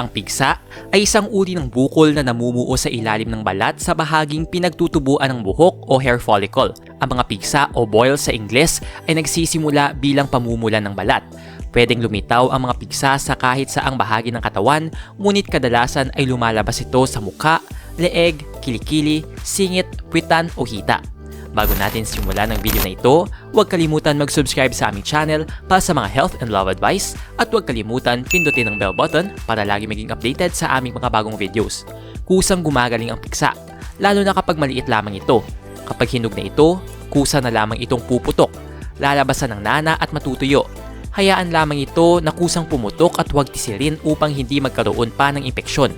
Ang pigsa ay isang uri ng bukol na namumuo sa ilalim ng balat sa bahaging pinagtutubuan ng buhok o hair follicle. Ang mga pigsa o boils sa Ingles ay nagsisimula bilang pamumulan ng balat. Pwedeng lumitaw ang mga pigsa sa kahit saang bahagi ng katawan, ngunit kadalasan ay lumalabas ito sa muka, leeg, kilikili, singit, puwitan o hita. Bago natin simulan ang video na ito, huwag kalimutan mag-subscribe sa aming channel para sa mga health and love advice at huwag kalimutan pindutin ang bell button para lagi maging updated sa aming mga bagong videos. Kusang gumagaling ang piksa, lalo na kapag maliit lamang ito. Kapag hinog na ito, kusa na lamang itong puputok, lalabasan ng nana at matutuyo. Hayaan lamang ito na kusang pumutok at huwag tisilin upang hindi magkaroon pa ng impeksyon.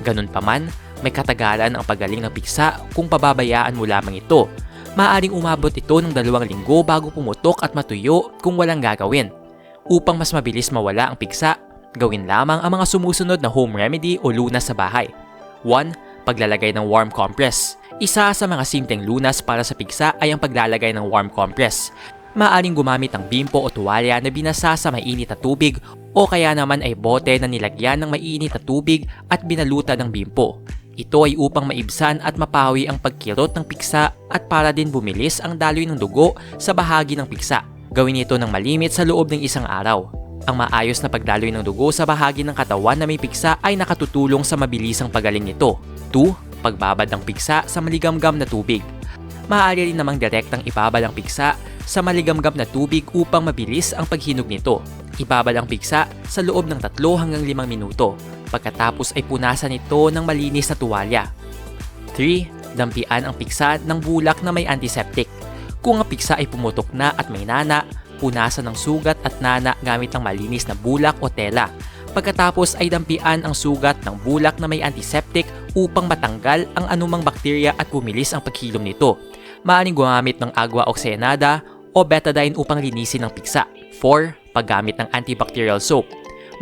Ganun pa man, may katagalan ang pagaling ng piksa kung pababayaan mo lamang ito maaring umabot ito ng dalawang linggo bago pumutok at matuyo kung walang gagawin. Upang mas mabilis mawala ang piksa, gawin lamang ang mga sumusunod na home remedy o lunas sa bahay. 1. Paglalagay ng warm compress. Isa sa mga simpleng lunas para sa piksa ay ang paglalagay ng warm compress. Maaring gumamit ng bimpo o tuwalya na binasa sa mainit na tubig o kaya naman ay bote na nilagyan ng mainit na tubig at binalutan ng bimpo. Ito ay upang maibsan at mapawi ang pagkirot ng piksa at para din bumilis ang daloy ng dugo sa bahagi ng piksa. Gawin ito ng malimit sa loob ng isang araw. Ang maayos na pagdaloy ng dugo sa bahagi ng katawan na may piksa ay nakatutulong sa mabilisang pagaling nito. 2. Pagbabad ng piksa sa maligamgam na tubig. Maaari rin namang direktang ibabad ang piksa sa maligamgam na tubig upang mabilis ang paghinog nito. Ibabad ang piksa sa loob ng 3 hanggang 5 minuto Pagkatapos ay punasan ito ng malinis na tuwalya. 3. Dampian ang piksa ng bulak na may antiseptic. Kung ang piksa ay pumutok na at may nana, punasan ng sugat at nana gamit ang malinis na bulak o tela. Pagkatapos ay dampian ang sugat ng bulak na may antiseptic upang matanggal ang anumang bakterya at bumilis ang paghilom nito. Maaring gumamit ng agua oxygenada o betadine upang linisin ang piksa. 4. Paggamit ng antibacterial soap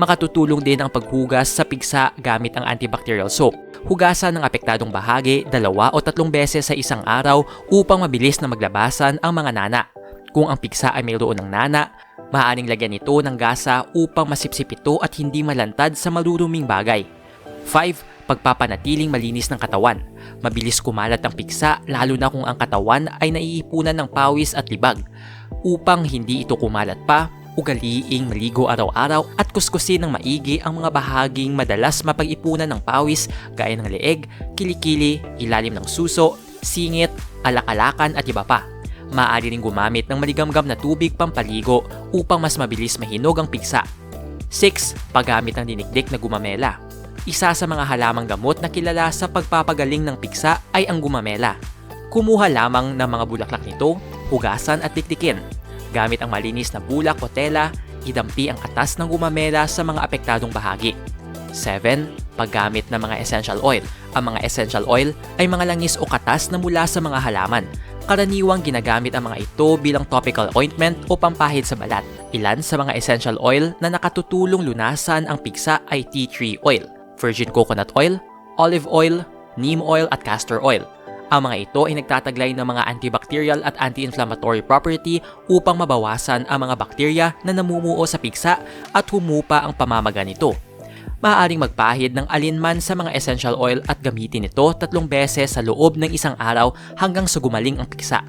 makatutulong din ang paghugas sa pigsa gamit ang antibacterial soap. Hugasan ng apektadong bahagi dalawa o tatlong beses sa isang araw upang mabilis na maglabasan ang mga nana. Kung ang pigsa ay mayroon ng nana, maaaring lagyan ito ng gasa upang masipsip ito at hindi malantad sa maruruming bagay. 5. Pagpapanatiling malinis ng katawan. Mabilis kumalat ang piksa lalo na kung ang katawan ay naiipunan ng pawis at libag. Upang hindi ito kumalat pa, ugaliing maligo araw-araw at kuskusin ng maigi ang mga bahaging madalas mapag-ipunan ng pawis gaya ng leeg, kilikili, ilalim ng suso, singit, alakalakan at iba pa. Maaari rin gumamit ng maligamgam na tubig pampaligo upang mas mabilis mahinog ang pigsa. 6. Paggamit ng dinikdik na gumamela. Isa sa mga halamang gamot na kilala sa pagpapagaling ng piksa ay ang gumamela. Kumuha lamang ng mga bulaklak nito, hugasan at dikdikin Gamit ang malinis na bulak o tela, idampi ang katas ng gumamela sa mga apektadong bahagi. 7. Paggamit ng mga essential oil. Ang mga essential oil ay mga langis o katas na mula sa mga halaman. Karaniwang ginagamit ang mga ito bilang topical ointment o pampahid sa balat. Ilan sa mga essential oil na nakatutulong lunasan ang piksa ay tea tree oil, virgin coconut oil, olive oil, neem oil at castor oil. Ang mga ito ay nagtataglay ng mga antibacterial at anti-inflammatory property upang mabawasan ang mga bakterya na namumuo sa piksa at humupa ang pamamaga nito. Maaaring magpahid ng alinman sa mga essential oil at gamitin ito tatlong beses sa loob ng isang araw hanggang sa gumaling ang piksa.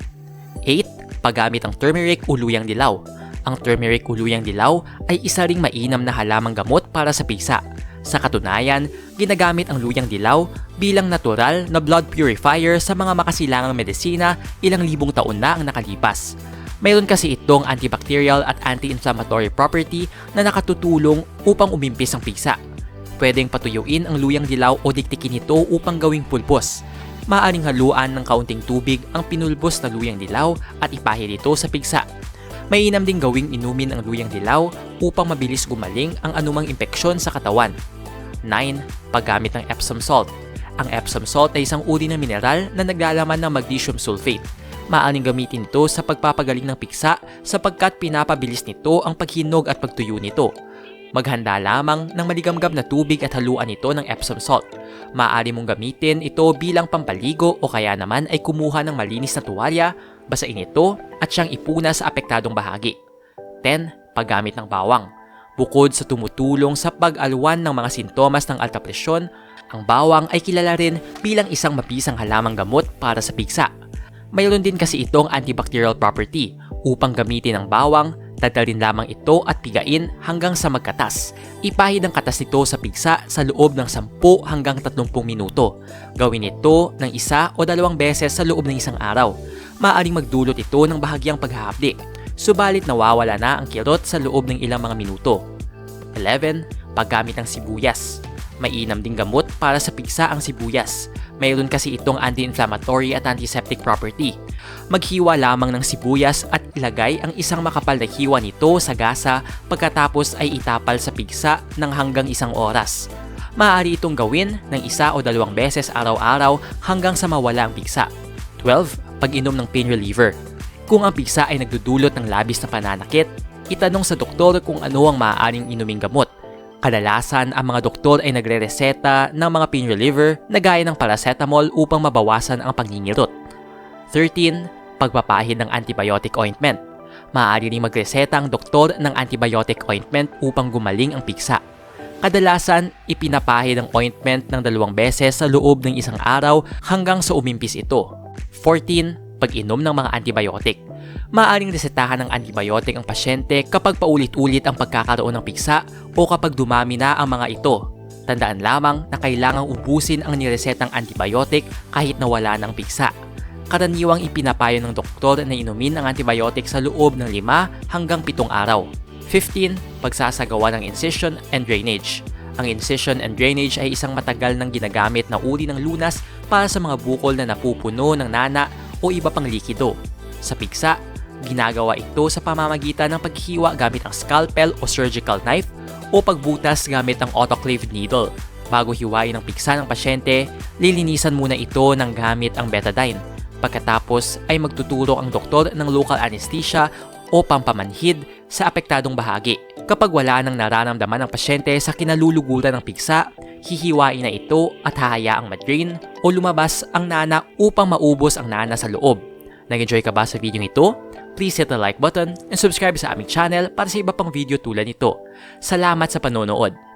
8. Paggamit ang turmeric o luyang dilaw. Ang turmeric o luyang dilaw ay isa ring mainam na halamang gamot para sa piksa. Sa katunayan, ginagamit ang luyang dilaw bilang natural na blood purifier sa mga makasilangang medisina ilang libong taon na ang nakalipas. Mayroon kasi itong antibacterial at anti-inflammatory property na nakatutulong upang umimpis ang pigsa. Pwedeng patuyuin ang luyang dilaw o diktikin ito upang gawing pulbos. Maaring haluan ng kaunting tubig ang pinulbos na luyang dilaw at ipahid ito sa pigsa. Mainam ding gawing inumin ang luyang dilaw upang mabilis gumaling ang anumang impeksyon sa katawan. 9. Paggamit ng Epsom salt. Ang Epsom salt ay isang uri ng mineral na naglalaman ng magnesium sulfate. Maaring gamitin ito sa pagpapagaling ng piksa sapagkat pinapabilis nito ang paghinog at pagtuyo nito. Maghanda lamang ng maligamgam na tubig at haluan ito ng Epsom salt. Maaari mong gamitin ito bilang pampaligo o kaya naman ay kumuha ng malinis na tuwalya, basain ito at siyang ipuna sa apektadong bahagi. 10. Paggamit ng bawang. Bukod sa tumutulong sa pag-alwan ng mga sintomas ng alta presyon, ang bawang ay kilala rin bilang isang mabisang halamang gamot para sa pigsa. Mayroon din kasi itong antibacterial property upang gamitin ang bawang, dadalhin lamang ito at pigain hanggang sa magkatas. Ipahid ang katas nito sa pigsa sa loob ng 10 hanggang 30 minuto. Gawin ito ng isa o dalawang beses sa loob ng isang araw. Maaring magdulot ito ng bahagyang paghahapdi, subalit nawawala na ang kirot sa loob ng ilang mga minuto. 11. Paggamit ng sibuyas. Mainam ding gamot para sa pigsa ang sibuyas. Mayroon kasi itong anti-inflammatory at antiseptic property. Maghiwa lamang ng sibuyas at ilagay ang isang makapal na hiwa nito sa gasa pagkatapos ay itapal sa pigsa ng hanggang isang oras. Maaari itong gawin ng isa o dalawang beses araw-araw hanggang sa mawala ang pigsa. 12. Pag-inom ng pain reliever. Kung ang pigsa ay nagdudulot ng labis na pananakit, itanong sa doktor kung ano ang maaaring inuming gamot. Kadalasan, ang mga doktor ay nagre-reseta ng mga pain reliever na gaya ng paracetamol upang mabawasan ang pangingirot. 13. Pagpapahid ng antibiotic ointment. Maaari ring magreseta ang doktor ng antibiotic ointment upang gumaling ang piksa. Kadalasan, ipinapahid ang ointment ng dalawang beses sa loob ng isang araw hanggang sa umimpis ito. 14. Pag-inom ng mga antibiotic. Maaring resetahan ng antibiotic ang pasyente kapag paulit-ulit ang pagkakaroon ng piksa o kapag dumami na ang mga ito. Tandaan lamang na kailangang ubusin ang niresetang antibiotic kahit na wala ng piksa. Karaniwang ipinapayo ng doktor na inumin ang antibiotic sa loob ng 5 hanggang 7 araw. 15. Pagsasagawa ng incision and drainage. Ang incision and drainage ay isang matagal nang ginagamit na uri ng lunas para sa mga bukol na napupuno ng nana o iba pang likido. Sa piksa, ginagawa ito sa pamamagitan ng paghiwa gamit ang scalpel o surgical knife o pagbutas gamit ang autoclave needle. Bago hiwain ang piksa ng pasyente, lilinisan muna ito ng gamit ang betadine. Pagkatapos ay magtuturo ang doktor ng local anesthesia o pampamanhid sa apektadong bahagi. Kapag wala nang nararamdaman ang pasyente sa kinaluluguran ng piksa, hihiwain na ito at hahayaang madrain o lumabas ang nana upang maubos ang nana sa loob. Nag-enjoy ka ba sa video ito? Please hit the like button and subscribe sa aming channel para sa iba pang video tulad nito. Salamat sa panonood!